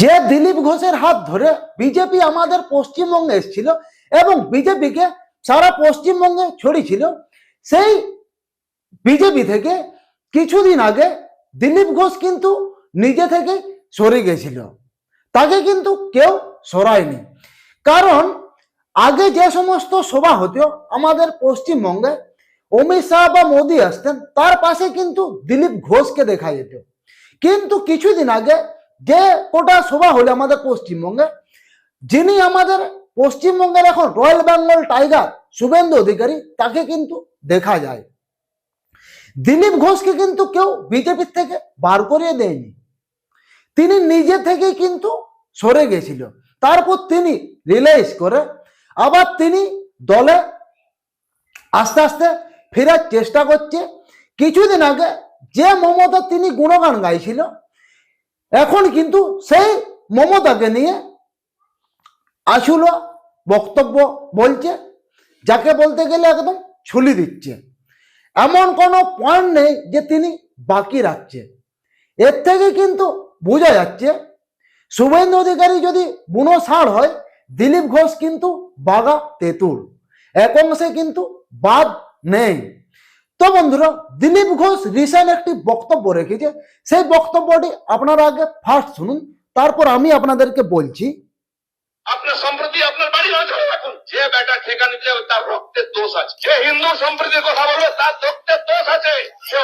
যে দিলীপ ঘোষের হাত ধরে বিজেপি আমাদের পশ্চিমবঙ্গে এসেছিল এবং বিজেপিকে সারা পশ্চিমবঙ্গে ছড়িয়েছিল, সেই বিজেপি থেকে কিছুদিন আগে দিলীপ ঘোষ কিন্তু নিজে থেকে সরে গেছিল। তাকে কিন্তু কেউ সরায়নি। কারণ আগে যে সমস্ত সভা হতো আমাদের পশ্চিমবঙ্গে, অমিত শাহ বা মোদী আসতেন, তার পাশে কিন্তু দিলীপ ঘোষকে দেখা যেত। কিন্তু কিছুদিন আগে যে কোটা সভা হলো আমাদের পশ্চিমবঙ্গে, যিনি আমাদের পশ্চিমবঙ্গের এখন royal Bengal tiger Suvendu Adhikari, তাকে কিন্তু দেখা যায়। দিলীপ ঘোষকে কিন্তু কেউ বিজেপির থেকে বার করিয়ে দেয়নি। তিনি নিজে থেকে কিন্তু সরে গেছিল তারপর তিনি রিলাইজ করে আবার তিনি দলে আস্তে আস্তে ফেরার চেষ্টা করছে। কিছুদিন আগে যে মমতা তিনি গুণগান গাইছিল এখন কিন্তু সেই মমতাকে নিয়ে আসল বক্তব্য বলছে, যাকে বলতে গেলে একদম ছুলি দিচ্ছে। এমন কোনো পয়েন্ট নেই যে তিনি বাকি রাখছে। এর থেকে কিন্তু বোঝা যাচ্ছে, শুভেন্দু অধিকারী যদি বুনো ষাঁড় হয়, দিলীপ ঘোষ কিন্তু বাগা তেঁতুল। এক অংশে কিন্তু বাদ নেই। তো বন্ধুরা, দিলীপ ঘোষ রিসেন্ট একটি বক্তব্য রেখেছে। সেই বক্তব্যটি আপনারা আগে ফার্স্ট শুনুন, তারপর আমি আপনাদেরকে বলছি। আপনার সম্প্রতি আপনার বাড়ি নজরে রাখুন যে বেটা ঠেকা নিতে তার রক্তের দোষ আছে। যে হিন্দু সম্প্রীতির কথা বলবে, তার রক্তের দোষ আছে। সে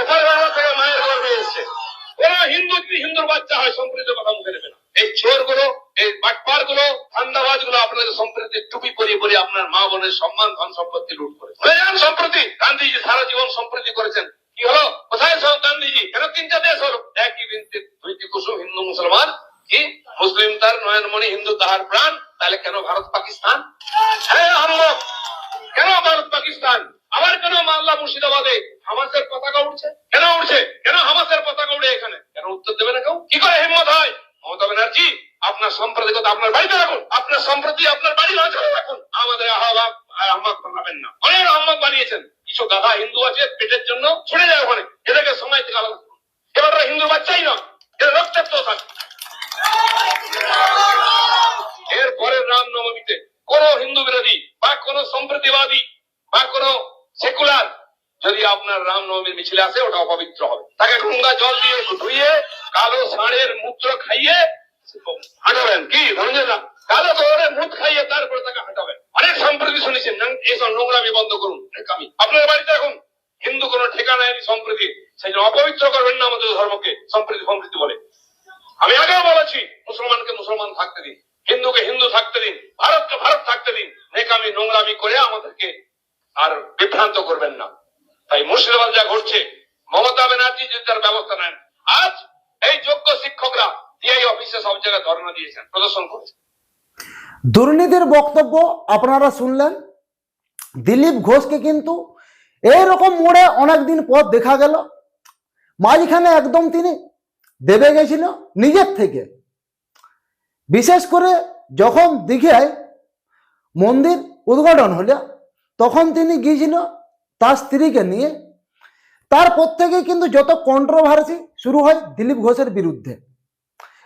থেকে মায়ের গর্বে এসছে হিন্দু যদি হিন্দুর বাচ্চা হয় সম্প্রীতির কথা মুখে নেবে না। এই চোরগুলো এই বাটপারগুলো ধান্দাবাজগুলো আপনাদের সম্প্রীতির টুপি পরিয়ে পরিয়ে আপনার মা বোনের সম্মান, ধন সম্পত্তি লুট করে সম্প্রতি গান্ধীজি সারা জীবন সম্প্রীতি করেছেন। কি হলো? কোথায় সব গান্ধীজি? কেন তিনটা দেশ হলো? একই বিনতে, দুইটি কুসুম, হিন্দু, মুসলমান। কি? মুসলিম তার, নয়নমণি হিন্দু তাহার প্রাণ। তাহলে কেন ভারত পাকিস্তান? হ্যাঁ কেন ভারত পাকিস্তান? আবার কেন মাল্লা মুর্শিদাবাদে হামাসের পতাকা উঠছে কেন উঠছে কেন হামাসের পতাকা উঠে এখানে? কেন উত্তর দেবে না কেউ? কি করে হিম্মত হয়? মমতা ব্যানার্জি, আপনার সাম্প্রদায়িকতা আপনার বাড়িতে রাখুন। আপনার সম্প্রতি আপনার বাড়ি রাখুন। আমাদের আহ্বাব আহ্মদ বানাবেন না। অনেক আহ্মদ বানিয়েছেন। কিছু গাধা হিন্দু আছে, পেটের জন্য ছুড়ে যায় ওখানে। এদেরকে সময় থেকে আলাদা এবার হিন্দু বাচ্চাই না এরা রক্তের তো থাকে এর পরের রামনবমীতে কোন হিন্দু বিরোধী বা কোন সম্প্রীতিবাদী বা কোন সেকুলার যদি রামনবমীর মিছিলে আসে ওটা অপবিত্র হবে। তাকে গঙ্গা জল দিয়ে ধুইয়ে কালো ষাঁড়ের মূত্র খাইয়ে হাঁটাবেন। কি ধনঞ্জয় কালো দৌড়ের মুখ খাইয়ে তারপরে তাকে হাঁটাবেন। অনেক সম্প্রতি শুনেছেন না, এইসব নোংরামি বন্ধ করুন। আমি আপনার বাড়িতে এখন হিন্দু কোন ঠিকানায় সম্প্রীতি। সেই জন্য অপবিত্র করবেন না আমাদের ধর্মকে সম্প্রীতি সম্প্রীতি বলে আমি আগেও বলেছি মুসলমানকে মুসলমান থাকতে দিন হিন্দুকে হিন্দু থাকতে দিন ভারতকে ভারত থাকতে দিন নেকামি নোংরামি করে আমাদেরকে আর বিভ্রান্ত করবেন না তাই মুর্শিদাবাদ যা ঘটছে মমতা ব্যানার্জি যদি তার ব্যবস্থা নেন। আজ এই যোগ্য শিক্ষকরা ডিআই অফিসে সব জায়গায় ধর্ণা দিয়েছেন, প্রদর্শন করেছেন। দুর্নীতির বক্তব্য আপনারা শুনলেন। দিলীপ ঘোষকে কিন্তু এইরকম মোড়ে অনেকদিন পর দেখা গেল। মাঝখানে একদম তিনি দেবে গেছিল নিজের থেকে। বিশেষ করে যখন দীঘায় মন্দির উদ্ঘাটন হলো, তখন তিনি গিয়েছিল তার স্ত্রীকে নিয়ে তারপর থেকে কিন্তু যত কন্ট্রোভার্সি শুরু হয় দিলীপ ঘোষের বিরুদ্ধে।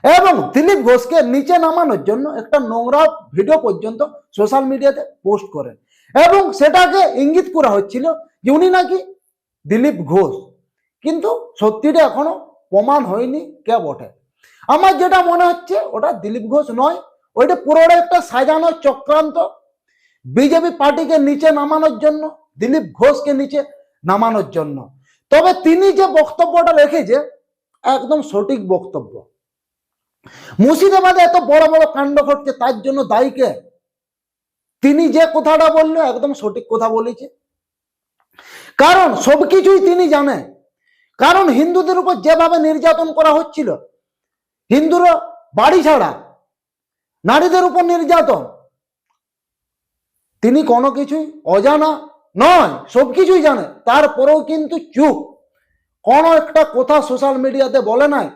এবং দিলীপ ঘোষকে নিচে নামানোর জন্য একটা নোংরা ভিডিও পর্যন্ত সোশ্যাল মিডিয়াতে পোস্ট করে এবং সেটাকে ইঙ্গিত করা হচ্ছিল যে উনি নাকি দিলীপ ঘোষ। কিন্তু সত্যিটা এখনও প্রমাণ হয়নি কে বটে। আমার যেটা মনে হচ্ছে ওটা দিলীপ ঘোষ নয়, ওইটা পুরোটা একটা সাজানো চক্রান্ত। বিজেপি পার্টিকে নিচে নামানোর জন্য, দিলীপ ঘোষকে নিচে নামানোর জন্য। তবে তিনি যে বক্তব্যটা রেখেছে একদম সঠিক বক্তব্য। মুর্শিদাবাদে এত বড় বড় কাণ্ড ঘটছে, তার জন্য দায়ী কে? তিনি যে কথাটা বলল, একদম সঠিক কথা বলেছে। কারণ সবকিছুই তিনি জানে। কারণ হিন্দুদের উপর যেভাবে নির্যাতন করা হচ্ছিল, হিন্দুরা বাড়ি ছাড়া, নারীদের উপর নির্যাতন, তিনি কোনো কিছুই অজানা নয় সবকিছুই জানে। তারপরেও কিন্তু চুপ। কোনো একটা কথা সোশ্যাল মিডিয়াতে বলে নাই,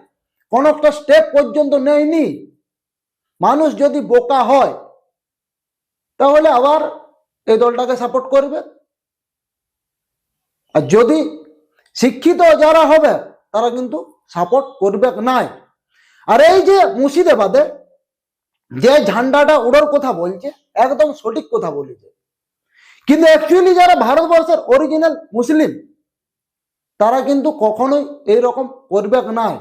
কোনো একটা স্টেপ পর্যন্ত নেয়নি। মানুষ যদি বোকা হয়, তাহলে আবার এই দলটাকে সাপোর্ট করবে। আর যদি শিক্ষিত যারা হবে, তারা কিন্তু সাপোর্ট করবে নাই? আর এই যে মুর্শিদাবাদে যে ঝান্ডাটা ওড়ার কথা বলছে, একদম সঠিক কথা বলেছে। কিন্তু অ্যাকচুয়ালি যারা ভারতবর্ষের অরিজিনাল মুসলিম, তারা কিন্তু কখনোই এইরকম করবে নাই।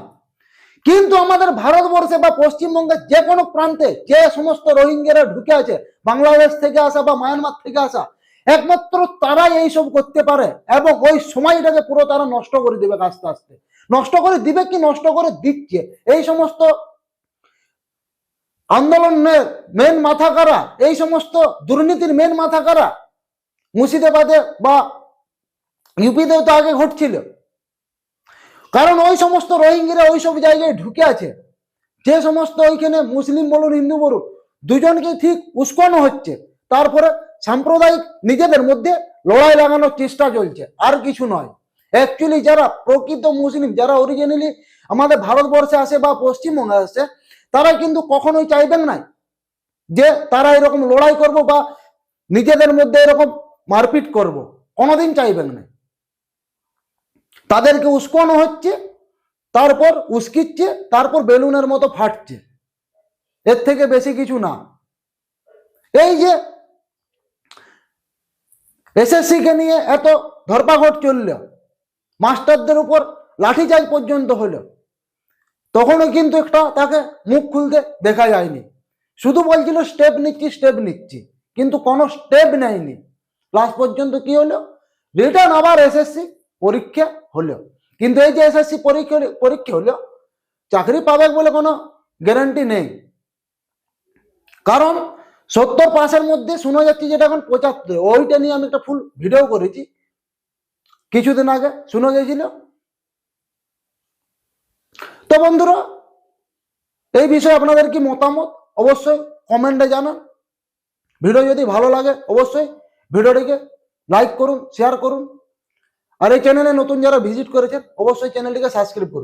কিন্তু আমাদের ভারতবর্ষে বা পশ্চিমবঙ্গের যে কোনো প্রান্তে যে সমস্ত রোহিঙ্গারা ঢুকে আছে, বাংলাদেশ থেকে আসা বা মায়ানমার থেকে আসা, একমাত্র তারাই এইসব করতে পারে এবং ওই সময়টাকে পুরো তারা নষ্ট করে দিবে আস্তে আস্তে। নষ্ট করে দিবে কি? নষ্ট করে দিচ্ছে। এই সমস্ত আন্দোলনের মেন মাথা কারা এই সমস্ত দুর্নীতির মেন মাথা কারা মুর্শিদাবাদে বা ইউপিতেও তো আগে ঘটছিল। কারণ ওই সমস্ত রোহিঙ্গিরা ওই সব জায়গায় ঢুকে আছে। যে সমস্ত ওইখানে মুসলিম বলুন, হিন্দু বলুন দুজনকে ঠিক উস্কানো হচ্ছে। তারপরে সাম্প্রদায়িক নিজেদের মধ্যে লড়াই লাগানোর চেষ্টা চলছে, আর কিছু নয়। অ্যাকচুয়ালি যারা প্রকৃত মুসলিম, যারা অরিজিনালি আমাদের ভারতবর্ষে আসে বা পশ্চিমবঙ্গে আসে, তারা কিন্তু কখনোই চাইবেন না যে তারা এরকম লড়াই করব বা নিজেদের মধ্যে এরকম মারপিট করব, কোনোদিন চাইবেন না। তাদেরকে উস্কানো হচ্ছে, তারপর উস্কিচ্ছে, তারপর বেলুনের মতো ফাটছে। এর থেকে বেশি কিছু না। এই যে এসএসসি কে নিয়ে এত ধরপাঘট চলল, মাস্টারদের উপর লাঠিচার্জ পর্যন্ত হলো, তখনও কিন্তু একটা তাকে মুখ খুলতে দেখা যায়নি। শুধু বলছিল, স্টেপ নিচ্ছি স্টেপ নিচ্ছি। কিন্তু কোনো স্টেপ নেয়নি। লাস্ট পর্যন্ত কি হলো? রিটার্ন আবার এসএসসি পরীক্ষা হলো। কিন্তু এই যে এসএসসি পরীক্ষা পরীক্ষা হলো, চাকরি পাবে বলে কোনো গ্যারান্টি নেই। কারণ সত্তর পাসের মধ্যে শোনা যাচ্ছে যেটা এখন পঁচাত্তর। ওইটা নিয়ে আমি একটা ফুল ভিডিও করেছি। কিছুদিন আগে শোনা গেছিল তো বন্ধুরা, এই বিষয়ে আপনাদের কি মতামত? অবশ্যই কমেন্টে জানান। ভিডিও যদি ভালো লাগে, অবশ্যই ভিডিওটিকে লাইক করুন শেয়ার করুন। আর এই চ্যানেলে নতুন যারা ভিজিট করেছেন অবশ্যই চ্যানেলটিকে সাবস্ক্রাইব করুন।